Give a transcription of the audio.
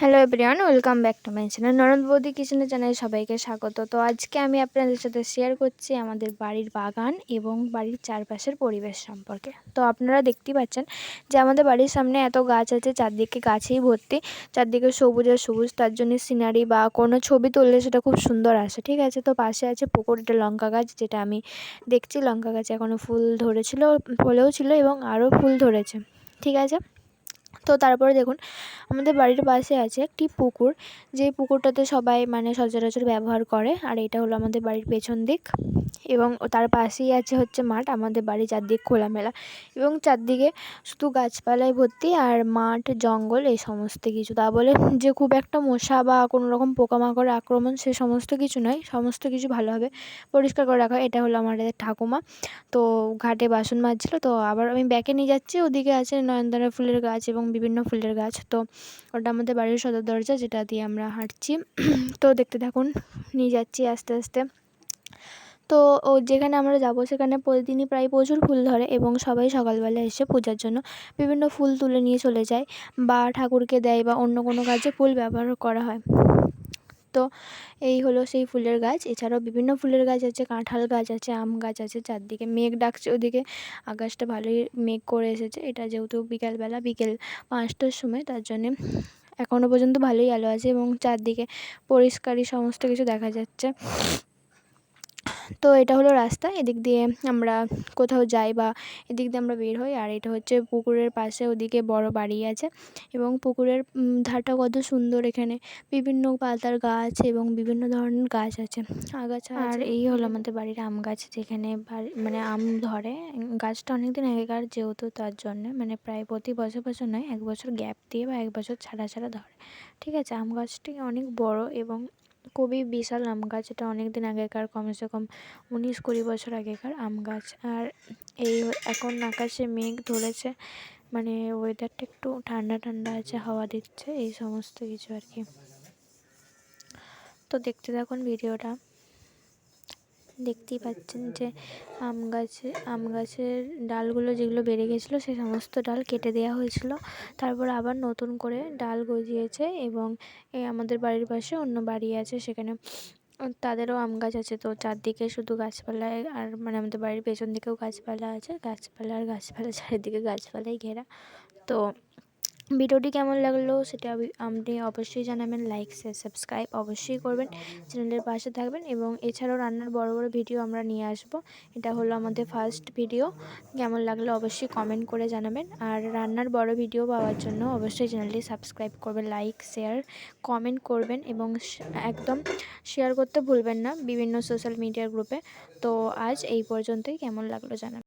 Hello everyone welcome back to my channel নরদ বৌদি কিচেনে জানাই সবাইকে স্বাগত। তো আজকে আমি আপনাদের সাথে শেয়ার করছি আমাদের বাড়ির বাগান এবং বাড়ির চারপাশের পরিবেশ সম্পর্কে। তো আপনারা দেখতেই পাচ্ছেন যে আমাদের বাড়ির সামনে এত গাছ আছে, চারদিকে গাছেই ভর্তি। চারদিকে সবুজ আর সবুজ, তার জন্য সিনারি বা কোনো ছবি তুললে সেটা খুব সুন্দর আসে, ঠিক আছে? তো পাশে আছে পুকুর একটা লঙ্কা গাছ, যেটা আমি দেখছি। লঙ্কা গাছে এখনও ফুল ধরেছিল, ফলেও ছিল এবং আরও ফুল ধরেছে, ঠিক আছে? তো তারপরে দেখুন, আমাদের বাড়ির পাশে আছে একটি পুকুর। যে পুকুরটাতে সবাই মানে সচরাচর ব্যবহার করে, আর এটা হলো আমাদের বাড়ির পেছন দিক। এবং তার পাশেই আছে হচ্ছে মাঠ, আমাদের বাড়ির চারদিক খোলামেলা। এবং চারদিকে শুধু গাছপালায় ভর্তি আর মাঠ, জঙ্গল, এই সমস্ত কিছু। তা বলে যে খুব একটা মশা বা কোনো রকম পোকামাকড় আক্রমণ সে সমস্ত কিছু নয়, সমস্ত কিছু ভালোভাবে পরিষ্কার করে রাখা এটা হলো আমাদের ঠাকুমা। তো ঘাটে বাসন মাজছিল, তো আবার আমি ব্যাকে নিয়ে যাচ্ছি। ওদিকে আছে নয়নতারা ফুলের গাছ এবং বিভিন্ন ফুলের গাছ। তো ওটা আমাদের বাড়ির সদর দরজা যেটা দিয়ে আমরা হাঁটছি। তো দেখতে থাকুন, নিয়ে যাচ্ছি আস্তে আস্তে। তো ও যেখানে আমরা যাব সেখানে প্রতিদিনই প্রায় প্রচুর ফুল ধরে এবং সবাই সকালবেলা এসে পূজার জন্য বিভিন্ন ফুল তুলে নিয়ে চলে যায় বা ঠাকুরকে দেয় বা অন্য কোনো কাজে ফুল ব্যবহার করা হয়। তো এই হলো সেই ফুলের গাছ। এছাড়াও বিভিন্ন ফুলের গাছ আছে, কাঁঠাল গাছ আছে, আম গাছ আছে, চারদিকে মেঘ ডাকছে ওদিকে। আকাশটা ভালোই মেঘ করে এসেছে। এটা যেহেতু বিকালবেলা, বিকেল পাঁচটার সময়, তার জন্যে এখনও পর্যন্ত ভালোই আলো আছে এবং চারদিকে পরিষ্কারই সমস্ত কিছু দেখা যাচ্ছে। তো এটা হলো রাস্তা এদিক দিয়ে আমরা কোথাও যাই বা এদিক দিয়ে আমরা বের হই আর এটা হচ্ছে পুকুরের পাশে ওদিকে বড় বাড়ি আছে এবং পুকুরের ধারটা কত সুন্দর এখানে। বিভিন্ন পাতার গাছ এবং বিভিন্ন ধরনের গাছ আছে আগাছা আর এই হলো আমাদের বাড়ির আম গাছ যেখানে বাড়ি মানে আম ধরে। গাছটা অনেক দিন আগেকার যেহেতু তার জন্যে মানে প্রায় প্রতি বছর বছর নয় এক বছর গ্যাপ দিয়ে বা এক বছর ছাড়া ছাড়া ধরে। ঠিক আছে আম গাছটি অনেক বড় এবং খুবই বিশাল আম গাছ, এটা অনেক দিন আগেকার, কমসে কম উনিশ কুড়ি বছর আগেকার আম গাছ। আর এই এখন আকাশে মেঘ ধরেছে মানে ওয়েদারটা একটু ঠান্ডা ঠান্ডা আছে, হাওয়া দিচ্ছে, এই সমস্ত কিছু আর কি। তো দেখতে থাকুন ভিডিওটা। দেখতেই পাচ্ছেন যে আম গাছে, আম গাছের ডালগুলো যেগুলো বেড়ে গেছিল সেই সমস্ত ডাল কেটে দেওয়া হয়েছিল। তারপর আবার নতুন করে ডাল গজিয়েছে এবং এই আমাদের বাড়ির পাশে অন্য বাড়ি আছে সেখানে তাদেরও আম গাছ আছে। তো চারদিকে শুধু গাছপালায় আর মানে আমাদের বাড়ির পেছন দিকেও গাছপালা আছে। গাছপালা আর গাছপালা, চারিদিকে গাছপালাই ঘেরা। তো ভিডিওটি কেমন লাগল সেটা আপনি অবশ্যই জানাবেন লাইক শেয়ার সাবস্ক্রাইব অবশ্যই করবেন চ্যানেলের পাশে থাকবেন এবং এছাড়াও রান্নার বড় বড় ভিডিও আমরা নিয়ে আসব। এটা হলো আমাদের ফার্স্ট ভিডিও কেমন লাগল অবশ্যই কমেন্ট করে জানাবেন। আর রান্নার বড় ভিডিও পাওয়ার জন্য অবশ্যই চ্যানেলটি সাবস্ক্রাইব করবেন লাইক শেয়ার কমেন্ট করবেন এবং একদম শেয়ার করতে ভুলবেন না বিভিন্ন সোশ্যাল মিডিয়ার গ্রুপে তো আজ এই পর্যন্তই। কেমন লাগল জানাবেন।